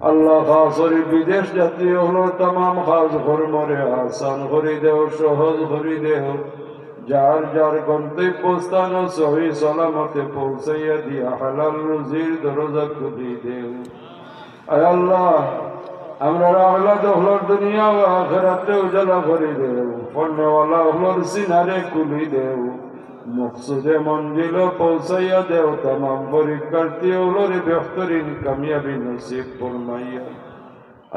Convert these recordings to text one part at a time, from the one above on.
আল্লাহ খাসর বিদেশ জাতীয় হলো তাম খাস কর্মরে আসান করি দেও সহজ করি দেও যার যার গন্তব্যস্থান সহি সালামতে পৌঁছাইয়া দিয়া হালাল রুজির দরজা খুলি দেও। আয় আল্লাহ, আমরা আহ্লাদ হলোর দুনিয়া ও আখেরাতে উজালা করে দেও। পণ্যওয়ালা হলোর সিনারে কুলি দেও। মকসুদে মঞ্জিল পৌঁছাইয়া দেও তাম পরীক্ষার্থী হলোর বেহতরিন কামিয়াবি নসিব ফরমাইয়া।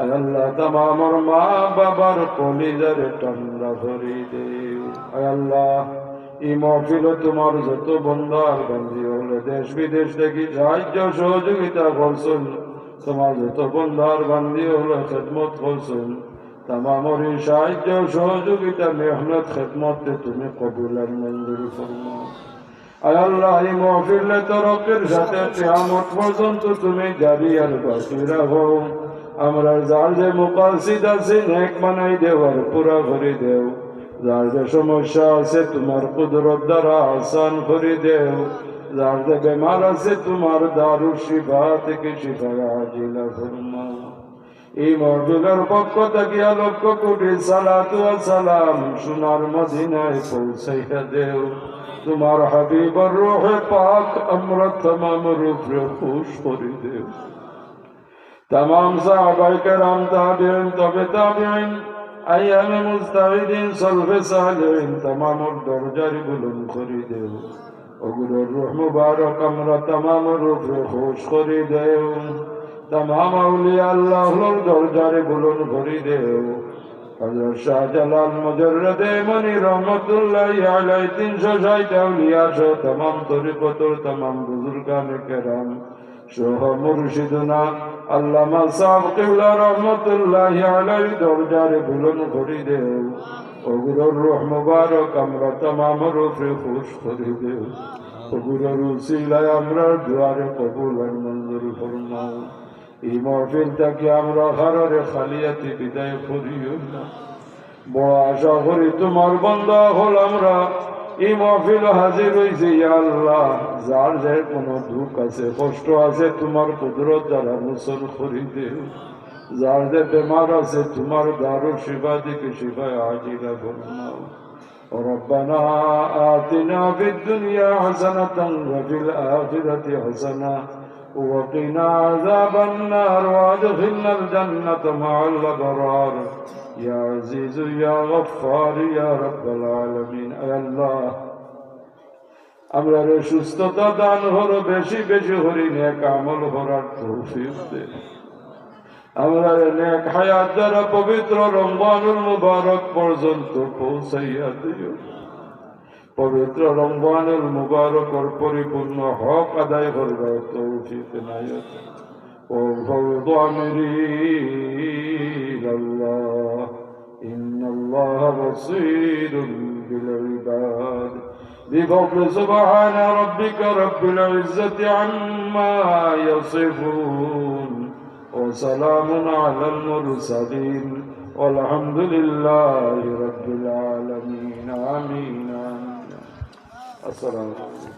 আয় আল্লাহ তাম আমার মা বাবার কলিজারে ঠান্ডা ধরি দেও। আয় আল্লাহ, এই মহফিল তোমার যত বন্ধার বন্দী হলে দেশ বিদেশ থেকে সাহায্য সহযোগিতা করছেন। তোমার যত বন্ধার বান্দি হলো খেদমত করছেন। তামামর সাহায্য সহযোগিতা মেহনত খেদমতে তুমি কবুল আর মঞ্জুরি ফরমাও আল্লাহ এই মহফিলে তরকের সাথে তুমি জারি আর বাকি রাখো আমরা যার যে মুকাসিদ আছে নেক বানাই দেও আর পুরা করে দেও যার যে সমস্যা আছে তোমার কুদরত দ্বারা আসান করে দেও যার যে বেমার আছে তোমার দারু শিফা থেকে শিফা আজিলা এই মর্যাদার পক্ষ থেকে লক্ষ কোটি সালাতু সালাম সোনার মদিনায় পৌঁছাইয়া দেও। তোমার হাবিবর রোহে পাক আমরা তমাম রূপে খুশ করে দেও। তমাম সাহাবাই کرام তাবেইন তবে মুস্তাহিদিন সলফে দরজারি বুলন করে আমরা তমাম রূপে খুশ করে দেব তমাম আউলিয়া আল্লাহ দরজারে বুলন করি দেও। হজরত শাহজালাল মুজরদে মনি রহমতুল্লাহ আলাই তিনশো ষাট আউলিয়া সহ তমাম তরিকতর তমাম বুজুর্গানে কেরাম সহ মুর্শিদুনা আল্লামা সাহেব কিবলা রহমতুল্লাহ আলাই দরজারে বুলন করি দেও। ওগুলোর রোহ মুবারক আমরা তমাম রূপে খুশ করি দেও। ওগুলোর উসিলায় আমরা দুয়ারে কবুল আর মঞ্জুর ফরমাও। এই মহফিল থেকে আমরা হারারে খালিয়াতি বিদায় করিও না বড় আশা করি তোমার বন্ধা হল আমরা এই মহফিল হাজির হয়েছে আল্লাহ যার যে কোনো দুঃখ আছে কষ্ট আছে তোমার কুদরত দ্বারা মোচন করি দেও যার যে বেমার আছে তোমার দারু শিবা দিকে শিবায় আজিলা ফরমাও ربنا آتنا في الدنيا حسنة وفي الآخرة حسنة وقنا عذاب النار وادخلنا الجنة مع الأبرار يا عزيز يا غفار يا رب العالمين أي الله আমরা রে সুস্থতা দান হলো বেশি বেশি হরি নেক আমল করার তৌফিক দে আমরা রে নেক হায়াত দ্বারা পবিত্র রমজানুল মুবারক পর্যন্ত পৌঁছাইয়া দিও পবিত্র রমজানুল মুবারকর পরিপূর্ণ হক আদায় করবার তৌফিক নায়ত وفوض أمري إلى الله إن الله بصير بالعباد بفضل سبحان ربك رب العزة عما يصفون وسلام على المرسلين والحمد لله رب العالمين آمين Esselamu Aleyküm.